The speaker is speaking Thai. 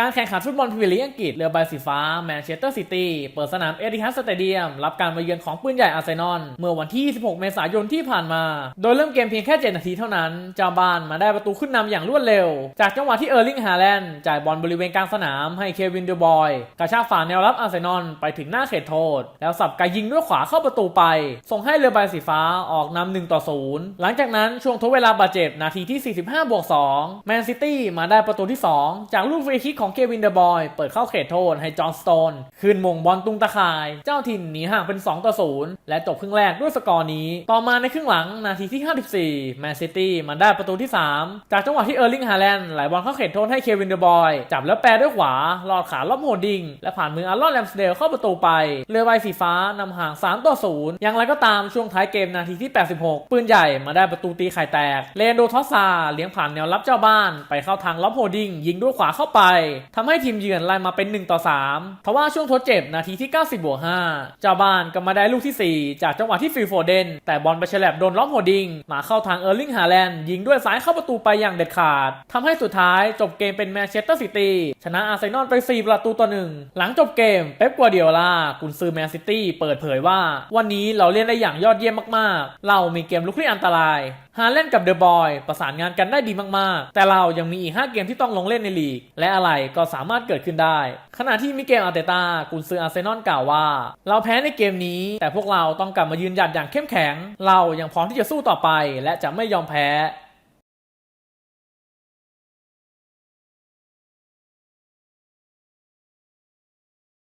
การแข่งขันฟุตบอลพรีเมียร์ลีกอังกฤษเรือใบสีฟ้าแมนเชสเตอร์ซิตี้เปิดสนามเอติฮัดสเตเดียม รับการมาเยือนของปืนใหญ่อาร์เซนอล เมื่อวันที่ 26 เมษายนที่ผ่านมา โดยเริ่มเกมเพียงแค่ 7 นาทีเท่านั้น เจ้าบ้านมาได้ประตูขึ้นนำอย่างรวดเร็ว จากจังหวะที่เออร์ลิงฮาแลนด์จ่ายบอลบริเวณกลางสนามให้เควินเดอบอยกระชากฝ่าแนวรับอาร์เซนอลไปถึงหน้าเขตโทษ แล้วสับกายยิงด้วยขวาเข้าประตูไป ส่งให้เรือใบสีฟ้าออกนำ1ต่อ0หลังจากนั้นช่วงทดเวลาบาดเจ็บนาทีที่ 45บวก2แมนซิตี้มาได้ประตูที่ 2 จากลูกฟรีคิกของเควินเดอบอยเปิดเข้าเขตโทษให้จอห์นสโตนคืนมงบอลตุงตะข่าย เจ้าถิ่นหนีห่างเป็น 2 ต่อ 0 และจบครึ่งแรกด้วยสกอร์นี้ ต่อมาในครึ่งหลังนาทีที่ 54 แมนซิตี้มาได้ประตูที่ 3 จากจังหวะที่เออร์ลิงฮาแลนด์ไหลบอลเข้าเขตโทษให้เควินเดอบอยจับแล้วแปรด้วยขวาลอดขาล้อมโฮดดิงและผ่านมืออาร์ลอนแลมสเดลเข้าประตูไปเรือใบสีฟ้านำห่าง 3 ต่อ 0 อย่างไรก็ตามช่วงท้ายเกมนาทีที่ 86 ปืนใหญ่มาได้ประตูตีไข่แตกเลนโดทอสซาเลี้ยงผ่านแนวรับเจ้าบ้านไปเข้าทางลอมโฮดดิงยิงด้วยขวาเข้าไปทำให้ทีมเยือนไล่มาเป็น1ต่อ3ทว่าช่วงทดเจ็บนาทีที่ 90บวก5เจ้าบ้านก็มาได้ลูกที่ 4 จากจังหวะที่ฟิลโฟเดน แต่บอลไปฉลับโดนล้อมโฮดดิง มาเข้าทางเออร์ลิงฮาแลนด์ยิงด้วยซ้ายเข้าประตูไปอย่างเด็ดขาดทำให้สุดท้ายจบเกมเป็นแมนเชสเตอร์ซิตี้ชนะอาร์เซนอลไป4ประตูต่อหนึ่งหลังจบเกมเป๊ปกัวเดียล่ากุนซือแมนซิตี้เปิดเผยว่า วันนี้เราเล่นได้อย่างยอดเยี่ยมมากๆ เรามีเกมลุกที่อันตราย ฮาเล่นกับเดอะบอยประสานงานกันได้ดีมากๆ แต่เรายังมีอีก 5 เกมที่ต้องลงเล่นในลีก และอะไรก็สามารถเกิดขึ้นได้ ขณะที่มิเกลอาร์เตตากุนซืออาร์เซนอลกล่าวว่า เราแพ้ในเกมนี้ แต่พวกเราต้องกลับมายืนหยัดอย่างเข้มแข็ง เรายังพร้อมที่จะสู้ต่อไป และจะไม่ยอมแพ้